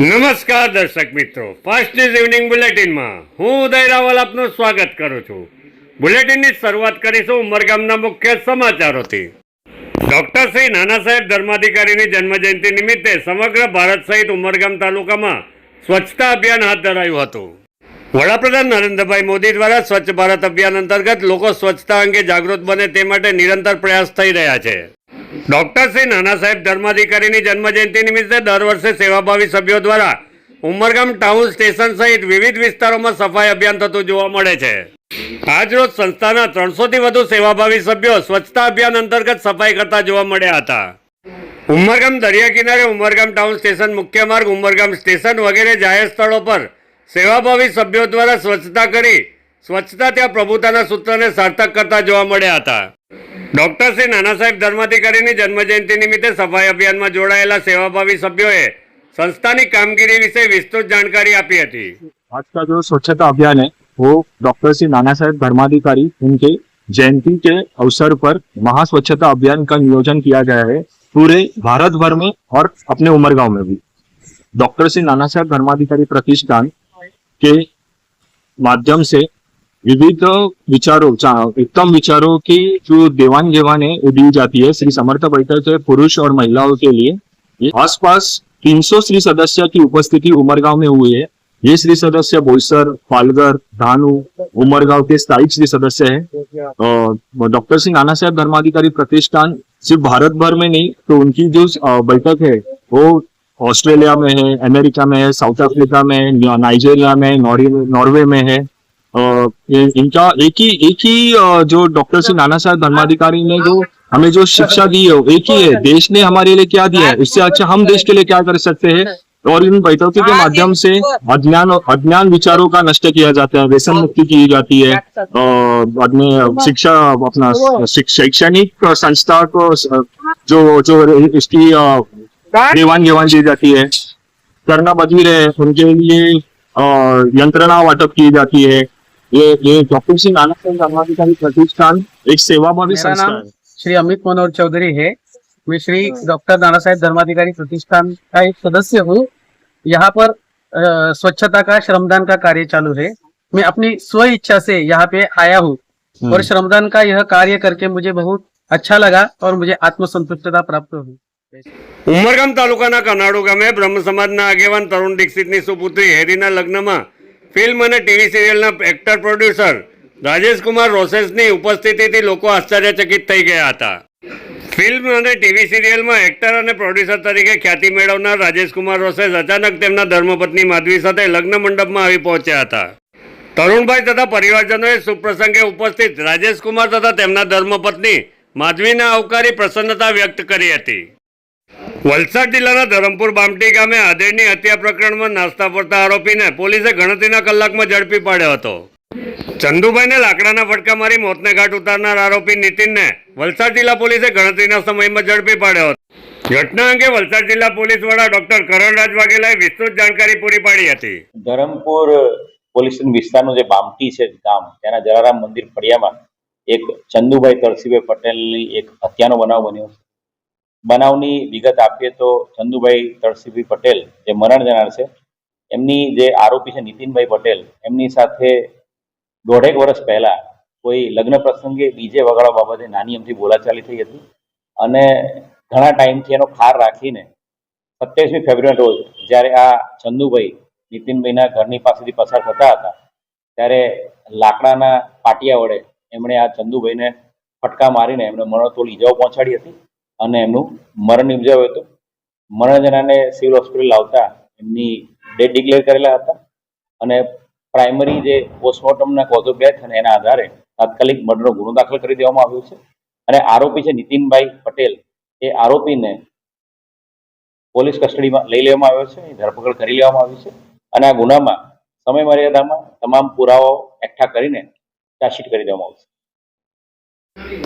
નમસ્કાર દર્શક મિત્રો. ફાસ્ટ ન્યૂઝ ઇવનિંગ બુલેટિનમાં હું ઉદય રાવલ આપનું સ્વાગત કરું છું. બુલેટિનની શરૂઆત કરીશું ઉમરગામના મુખ્ય સમાચારોથી. ડોક્ટર શ્રી નાના સાહેબ ધર્માધિકારીની જન્મજયંતિ નિમિત્તે સમગ્ર ભારત સહિત ઉમરગામ તાલુકામાં સ્વચ્છતા અભિયાન હાથ ધરાયું હતું. વડાપ્રધાન નરેન્દ્રભાઈ મોદી દ્વારા સ્વચ્છ ભારત અભિયાન અંતર્ગત લોકો સ્વચ્છતા અંગે જાગૃત બને તે માટે નિરંતર પ્રયાસ થઈ રહ્યા છે. ડોક્ટર શ્રી નાના સાહેબ ધર્માધિકારીની જન્મજયંતિ નિમિત્તે દર વર્ષે સેવાભાવી સભ્યો દ્વારા ઉમરગામ ટાઉન સ્ટેશન સહિત વિવિધ વિસ્તારોમાં સફાઈ અભિયાન થતું જોવા મળે છે. આજરોજ સંસ્થાના ત્રણસોથી વધુ સેવાભાવી સભ્યો સ્વચ્છતા અભિયાન અંતર્ગત સફાઈ કરતા જોવા મળ્યા હતા. ઉમરગામ દરિયા કિનારે ઉમરગામ ટાઉન સ્ટેશન મુખ્ય માર્ગ, ઉમરગામ સ્ટેશન વગેરે જાહેર સ્થળો પર સેવાભાવી સભ્યો દ્વારા સ્વચ્છતા કરી, સ્વચ્છતા ત્યાં પ્રભુતાના સૂત્રને સાર્થક કરતા જોવા મળ્યા હતા. ડોક્ટર શ્રી નાના સાહેબ ધર્માધિકારીની જન્મજયંતિ નિમિત્તે સફાઈ અભિયાનમાં જોડાયેલા સેવાભાવી સભ્યોએ સંસ્થાની કામગીરી વિશે વિસ્તૃત જાણકારી આપી હતી आज का जो स्वच्छता अभियान है वो डॉक्टर श्री नाना साहेब धर्माधिकारी उनके जयंती के अवसर पर महास्वच्छता अभियान का नियोजन किया गया है पूरे भारत भर में और अपने उमरगांव में भी डॉक्टर श्री नाना साहेब धर्माधिकारी प्रतिष्ठान के माध्यम से विविध विचारों उत्तम विचारों की जो देवान घेवान है, वो दी जाती है। श्री समर्थ बैठक है, पुरुष और महिलाओं के लिए। आसपास 300 श्री सदस्य की उपस्थिति उमरगांव में हुई है। ये श्री सदस्य बोईसर, पालघर, धानु, उमरगांव के स्थायी श्री सदस्य है। डॉक्टर सिंह नाना साहेब, धर्माधिकारी प्रतिष्ठान, सिर्फ़ भारत भर में नहीं तो उनकी जो बैठक है, वो ऑस्ट्रेलिया में है, अमेरिका में है, साउथ अफ्रीका में नाइजीरिया में नॉर्वे में है। इनका एक ही एक ही जो डॉक्टर सिंह नाना साहेब धर्माधिकारी ने जो हमें जो शिक्षा दी है एक ही है। देश ने हमारे लिए क्या दिया है? इससे अच्छा हम देश के लिए क्या कर सकते हैं? और इन बैठकों के माध्यम से अज्ञान अज्ञान विचारों का नष्ट किया जाता है, व्यसन मुक्ति की जाती है बाद में शिक्षा अपना शैक्षणिक संस्था को जो जो इसकी देवान घेवान दी जाती है। करना बदली रहे उनके लिए यंत्रणा वाटप की जाती है। ये ये डॉक्टर सिंह नाना साहेब धर्माधिकारी प्रतिष्ठान एक सेवाभावी मेरा संस्था नाम है श्री अमित मनोहर चौधरी है मैं श्री डॉक्टर नाना साहेब धर्माधिकारी प्रतिष्ठान का एक सदस्य हूँ यहाँ पर अ, स्वच्छता का श्रमदान का कार्य चालू है मैं अपनी स्व इच्छा से यहाँ पे आया हूँ और श्रमदान का यह कार्य करके मुझे बहुत अच्छा लगा और मुझे आत्मसंतुष्टता प्राप्त हुई ઉમરગામ તાલુકાના કનાડુ ગામે બ્રહ્મ સમાજના આગેવાન તરુણ દીક્ષિતની સુપુત્રી હેરીના લગ્નમાં ફિલ્મ અને ટીવી સિરિયલના એક્ટર પ્રોડ્યુસર રાજેશકુમાર રોસેસની ઉપસ્થિતિથી લોકો આશ્ચર્યચકિત થઈ ગયા હતા. ફિલ્મ અને ટીવી સિરિયલમાં એક્ટર અને પ્રોડ્યુસર તરીકે ખ્યાતિ મેળવનાર રાજેશકુમાર રોસેસ અચાનક તેમના ધર્મપત્ની માધવી સાથે લગ્ન મંડપમાં આવી પહોંચ્યા હતા. તરુણભાઈ તથા પરિવારજનોએ સુપ્રસંગે પ્રસંગે ઉપસ્થિત રાજેશકુમાર તથા તેમના ધર્મપત્ની માધવીને આવકારી પ્રસન્નતા વ્યક્ત કરી હતી. વલસાડ જિલ્લાના ધરમપુર બામટી ગામે આધેડની હત્યા પ્રકરણમાં નાસ્તા પડતા આરોપીને પોલીસે ગણતરીના કલાકમાં ઝડપી પાડ્યો હતો. ચંદુભાઈને લાકડાના ફટકા મારી મોતને ઘાટ ઉતારનાર આરોપી નીતિનને વલસાડ જિલ્લા પોલીસે ગણતરીના સમયમાં ઝડપી પાડ્યો હતો. ઘટના અંગે વલસાડ જિલ્લા પોલીસ વડા ડોક્ટર કરણરાજ વાઘેલાએ વિસ્તૃત જાણકારી પૂરી પાડી હતી. ધરમપુર પોલીસ વિસ્તારનું જે બામટી છે ગામ, ત્યાંના જલારામ મંદિર ફળિયામાં એક ચંદુભાઈ તરસીભાઈ પટેલની એક હત્યાનો બનાવ બન્યો બનાવની વિગત આપીએ તો ચંદુભાઈ તળસીભાઈ પટેલ જે મરણ જનાર છે, એમની જે આરોપી છે નીતિનભાઈ પટેલ, એમની સાથે દોઢેક વર્ષ પહેલા કોઈ લગ્ન પ્રસંગે ડીજે વગાડવા બાબતે નાની અમથી બોલાચાલી થઈ હતી અને ઘણા ટાઈમથી એનો ખાર રાખીને સત્યાવીસમી ફેબ્રુઆરી રોજ જ્યારે આ ચંદુભાઈ નીતિનભાઈના ઘરની પાસેથી પસાર થતા હતા, ત્યારે લાકડાના પાટિયા વડે એમણે આ ચંદુભાઈને ફટકા મારીને એમને મરણતોલ ઈજાઓ પહોંચાડી હતી. અને એમનું મરણ નિપજાવ્યું હતું. મરણજનાને સિવિલ હોસ્પિટલ લાવતા એમની ડેટ ડિક્લેર કરેલા હતા અને પ્રાઇમરી જે પોસ્ટમોર્ટમના કોઝ ઓફ ડેથ અને એના આધારે તાત્કાલિક મર્ડરનો ગુનો દાખલ કરી દેવામાં આવ્યો છે. અને આરોપી છે નીતિનભાઈ પટેલ. એ આરોપીને પોલીસ કસ્ટડીમાં લઈ લેવામાં આવ્યો છે. ધરપકડ કરી લેવામાં આવી છે. અને આ ગુનામાં સમય મર્યાદામાં તમામ પુરાવાઓ એકઠા કરીને ચાર્જશીટ કરી દેવામાં આવશે.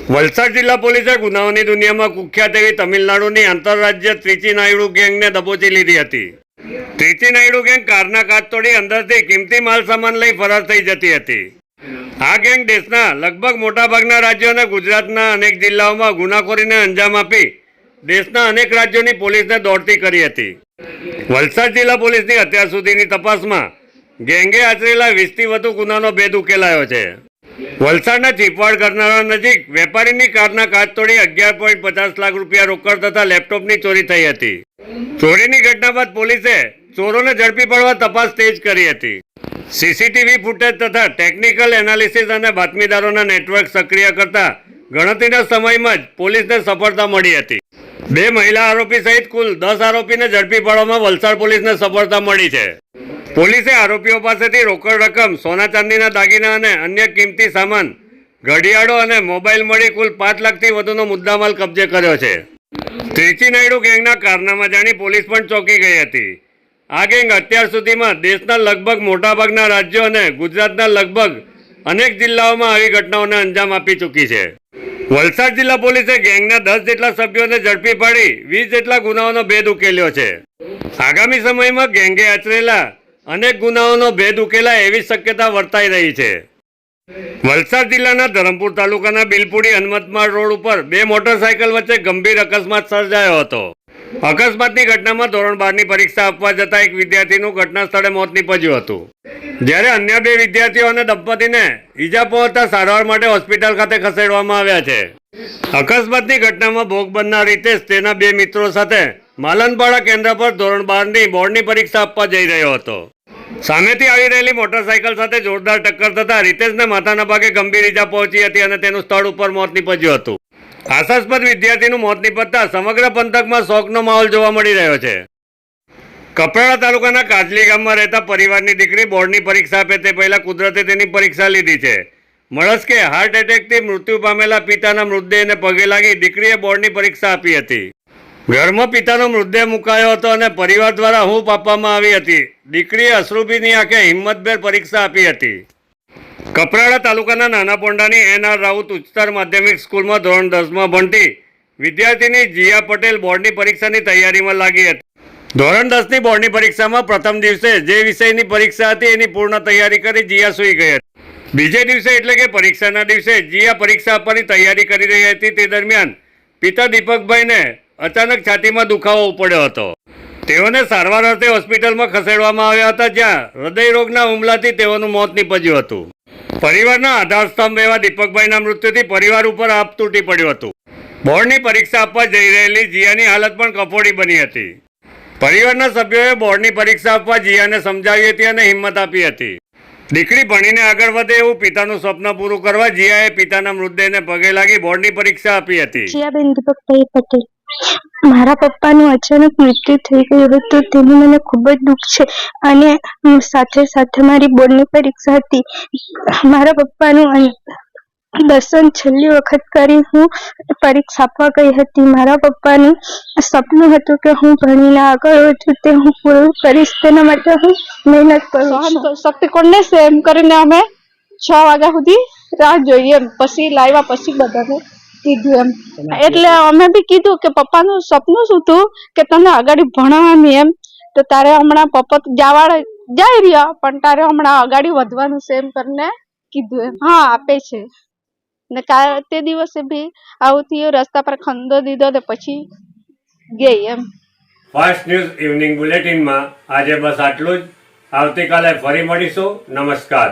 વલસાડ જિલ્લા પોલીસે ગુનાઓની દુનિયામાં કુખ્યાત એવી તમિલનાડુની આંતરરાજ્ય ત્રિચી નાયડુ ગેંગને દબોચી લીધી હતી. ત્રિચી નાયડુ ગેંગ કારના કાચ તોડી અંદરથી કિંમતી માલ સામાન લઈ ફરાર થઈ જતી હતી. આ ગેંગ દેશના લગભગ મોટાભાગના રાજ્યો અને ગુજરાતના અનેક જિલ્લાઓમાં ગુનાખોરીને અંજામ આપી દેશના અનેક રાજ્યોની પોલીસને દોડતી કરી હતી. વલસાડ જિલ્લા પોલીસની અત્યાર સુધીની તપાસમાં ગેંગે આચરેલા વીસથી વધુ ગુનાનો ભેદ ઉકેલાયો છે. વલસાડના ચીપવાડ કરનારા નજીક વેપારીની કારના કાચ તોડી અગિયાર પોઈન્ટ પચાસ લાખ રૂપિયા રોકડ તથા લેપટોપની ચોરી થઈ હતી. ચોરીની ઘટના બાદ પોલીસે ચોરોને ઝડપી પડવા તપાસ તેજ કરી હતી. સીસીટીવી ફૂટેજ તથા ટેકનિકલ એનાલિસિસ અને બાતમીદારોના નેટવર્ક સક્રિય કરતા ગણતરીના સમયમાં જ પોલીસને સફળતા મળી હતી. બે મહિલા આરોપી સહિત કુલ દસ આરોપીને ઝડપી પાડવામાં વલસાડ પોલીસને સફળતા મળી છે. પોલીસે આરોપીઓ પાસેથી રોકડ રકમ, સોના ચાંદીના દાગીના અને અન્ય કિંમતી સામાન, ઘડિયાળો અને મોબાઈલ મળી કુલ પાંચ લાખથી વધુનો મુદ્દામાલ કબજે કર્યો છે. ત્રિચી નાયડુ ગેંગના કારનામા જાણી પોલીસ પણ ચોંકી ગઈ હતી. આ ગેંગ અત્યાર સુધીમાં દેશના લગભગ મોટાભાગના રાજ્યો અને ગુજરાતના લગભગ અનેક જિલ્લાઓમાં આવી ઘટનાઓને અંજામ આપી ચૂકી છે. વલસાડ જિલ્લા પોલીસે ગેંગના દસ જેટલા સભ્યોને ઝડપી પાડી વીસ જેટલા ગુનાઓનો ભેદ ઉકેલ્યો છે. આગામી સમયમાં ગેંગે આચરેલા અનેક ગુનાઓનો ભેદ ઉકેલાય એવી શક્યતા વર્તાઈ રહી છે. વલસાડ જિલ્લાના ધરમપુર તાલુકાના બિલપુડી હનુમતમાળ રોડ ઉપર બે મોટરસાયકલ વચ્ચે ગંભીર અકસ્માત સર્જાયો હતો. અકસ્માતની ઘટનામાં ધોરણ બારની પરીક્ષા આપવા જતા એક વિદ્યાર્થીનું ઘટના સ્થળે મોત નીપજ્યું હતું. જ્યારે અન્ય બે વિદ્યાર્થીઓ અને દંપતીને ઈજા પહોંચતા સારવાર માટે હોસ્પિટલ ખાતે ખસેડવામાં આવ્યા છે. અકસ્માતની ઘટનામાં ભોગ બનનાર રીતેશ તેના બે મિત્રો સાથે માલનપાડા કેન્દ્ર પર ધોરણ બારની બોર્ડની પરીક્ષા આપવા જઈ રહ્યો હતો. સામેથી આવી રહેલી મોટરસાયકલ સાથે જોરદાર ટક્કર થતા રીતેશને માથાના ભાગે ગંભીર ઈજા પહોંચી હતી અને તેનું સ્થળ ઉપર મોત નીપજ્યું હતું. આશાસ્પદ વિદ્યાર્થીનું મોત નીપજતા સમગ્ર પંથકમાં શોકનો માહોલ જોવા મળી રહ્યો છે. કપરાડા તાલુકાના કાજલી ગામમાં રહેતા પરિવારની દીકરી બોર્ડની પરીક્ષા આપે તે પહેલાં કુદરતે તેની પરીક્ષા લીધી છે. મળસ્કે હાર્ટ એટેકથી મૃત્યુ પામેલા પિતાના મૃતદેહને પગે લાગી દીકરીએ બોર્ડની પરીક્ષા આપી હતી. ઘરમાં પિતાનો મૃતદેહ મુકાયો હતો અને પરિવાર દ્વારા હૂંફ આપવામાં આવી હતી. દીકરીએ અશ્રુભીની આંખે હિંમતભેર પરીક્ષા આપી હતી. કપરાડા તાલુકાના નાના પોંડાની એન આર રાઉત ઉચ્ચતર માધ્યમિક સ્કૂલમાં ધોરણ દસમાં ભણતી વિદ્યાર્થીની જીયા પટેલ બોર્ડની પરીક્ષાની તૈયારીમાં લાગી હતી. ધોરણ દસની બોર્ડની પરીક્ષામાં પ્રથમ દિવસે જે વિષયની પરીક્ષા હતી એની પૂર્ણ તૈયારી કરી જીયા સૂઈ ગઈ હતી. બીજે દિવસે એટલે કે પરીક્ષાના દિવસે જીયા પરીક્ષા આપવાની તૈયારી કરી રહી હતી. તે દરમિયાન પિતા દીપકભાઈને અચાનક છાતીમાં દુખાવો ઉપડ્યો હતો. તેઓને સારવાર અર્થે હોસ્પિટલમાં ખસેડવામાં આવ્યા હતા જ્યાં હૃદય રોગના હુમલાથી તેઓનું મોત નીપજ્યું હતું. પરિવારના આધારસ્તંભ એવા દીપકભાઈના મૃત્યુથી પરિવાર ઉપર આપ તૂટી પડ્યું હતું. બોર્ડની પરીક્ષા આપવા જઈ રહેલી જીયાની હાલત પણ કફોડી બની હતી. પરિવારના સભ્યોએ બોર્ડની પરીક્ષા આપવા જીયાને સમજાવી હતી અને હિંમત આપી હતી. દીકરી ભણીને આગળ વધે એવું પિતાનું સ્વપ્ન પૂરું કરવા જીયાએ પિતાના મૃતદેહને પગે લાગી બોર્ડની પરીક્ષા આપી હતી. દીપકભાઈ પટેલ. મારા પપ્પાનું અચાનક મૃત્યુ થઈ ગયું હતું તેનું મને ખૂબ જ દુઃખ છે. અને સાથે સાથે મારી બોર્ડની પરીક્ષા હતી. મારા પપ્પાનું દર્શન છેલ્લી વખત કરી હું પરીક્ષા આપવા ગઈ હતી. મારા પપ્પાનું સપનું હતું કે હું ભણીને આગળ વધું, તે હું પૂરું કરીશ. તેના માટે હું મહેનત કરું શક્તિ કોણને સેમ કરીને અમે છ વાગ્યા સુધી રાહ જોઈએ પછી લાવ્યા, પછી બધાને. કીધું એમ. એટલે અમે બી કીધું કે પપ્પાનું સપનું શું હતું કે તને આગળ ભણવાની એમ. તો તારે હમણાં પપ્પા તો જવા જઈ રહ્યા પણ તારે હમણાં આગળ વધવાનું છે એમ કરીને કીધું એમ. હા આપે છે. ને કા તે દિવસે બી આવું થયું રસ્તા પર ખંદો દીધો ને પછી ગઈ એમ. ફાસ્ટ ન્યૂઝ ઇવનિંગ બુલેટિનમાં આજે બસ આટલું જ. આવતીકાલે ફરી મળીશું. નમસ્કાર.